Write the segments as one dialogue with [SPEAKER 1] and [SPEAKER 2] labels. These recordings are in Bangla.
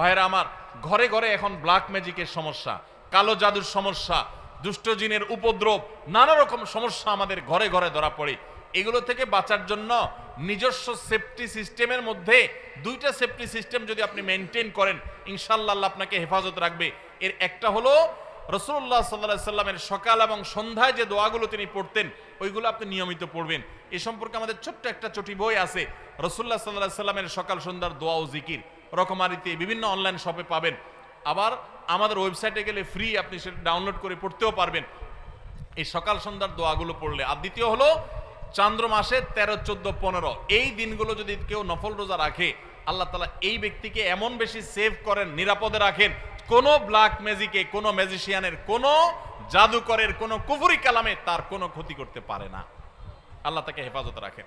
[SPEAKER 1] ভাইরা আমার, ঘরে ঘরে এখন ব্ল্যাক ম্যাজিকের সমস্যা, কালো জাদুর সমস্যা, দুষ্ট জিনের উপদ্রব, নানা রকম সমস্যা আমাদের ঘরে ঘরে ধরা পড়ে। এগুলো থেকে বাঁচার জন্য নিজস্ব সেফটি সিস্টেমের মধ্যে দুইটা সেফটি সিস্টেম যদি আপনি মেনটেন করেন ইনশাল্লাহ আপনাকে হেফাজত রাখবে। এর একটা হলো রসুল্লাহ সাল্লাহ সাল্লামের সকাল এবং সন্ধ্যায় যে দোয়াগুলো তিনি পড়তেন, ওইগুলো আপনি নিয়মিত পড়বেন। এ সম্পর্কে আমাদের ছোট্ট একটা চটি বই আছে, রসুল্লাহ সাল্লাহ সাল্লামের সকাল সন্ধ্যার দোয়া ও জিকির। রকমারিতে বিভিন্ন অনলাইন শপে পাবেন। আবার আমাদের ওয়েবসাইটে গেলে ফ্রি আপনি সেটা ডাউনলোড করে পড়তেও পারবেন। এই সকাল সন্ধ্যার দোয়াগুলো পড়লে। আর দ্বিতীয় হলো, চান্দ্র মাসে তেরো, চোদ্দ, পনেরো। এই দিনগুলো যদি কেউ নফল রোজা রাখে, আল্লাহ তালা এই ব্যক্তিকে এমন বেশি সেভ করেন, নিরাপদে রাখেন, কোনো ব্ল্যাক ম্যাজিকে কোনো ম্যাজিশিয়ানের কোনো জাদুকরের, কোনো কুফুরি কালামে তার কোনো ক্ষতি করতে পারে না। আল্লাহ তাকে হেফাজত রাখেন।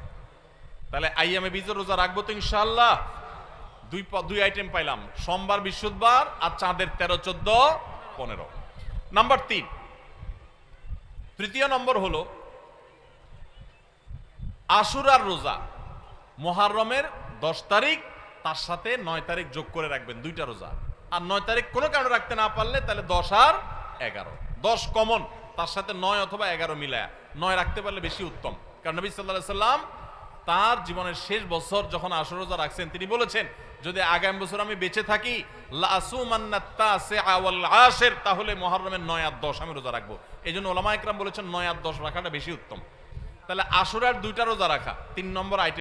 [SPEAKER 1] তাহলে আইয়ামে বীজের রোজা রাখব তো ইনশাআল্লাহ। দুই দুই আইটেম পাইলাম। সোমবার, বৃহস্পতিবার আর চাঁদের তেরো, চোদ্দ, পনেরো। নাম্বার তিন। তৃতীয় নম্বর হলো, আশুরার রোজা। মহারমের দশ তারিখ, তার সাথে নয় তারিখ যোগ করে রাখবেন দুইটা রোজা। আর নয় তারিখ কোনো কারণে রাখতে না পারলে তাহলে দশ আর এগারো। দশ কমন তার সাথে নয় অথবা এগারো মিলায়া। নয় রাখতে পারলে বেশি উত্তম। কারণ নবী সাল্লাহ সাল্লাম তার জীবনের শেষ বছর যখন আসর রোজা রাখছেন, তিনি বলেছেন, যদি আগামী বছর আমি বেঁচে থাকি তাহলে মহারমের নয় আর দশ আমি রোজা রাখব। এই জন্য ওলামা একরাম বলেছেন, নয় আর দশ রাখাটা বেশি উত্তম। তাহলে আসরের দুইটা রোজা রাখা, তিন নম্বর আইটেম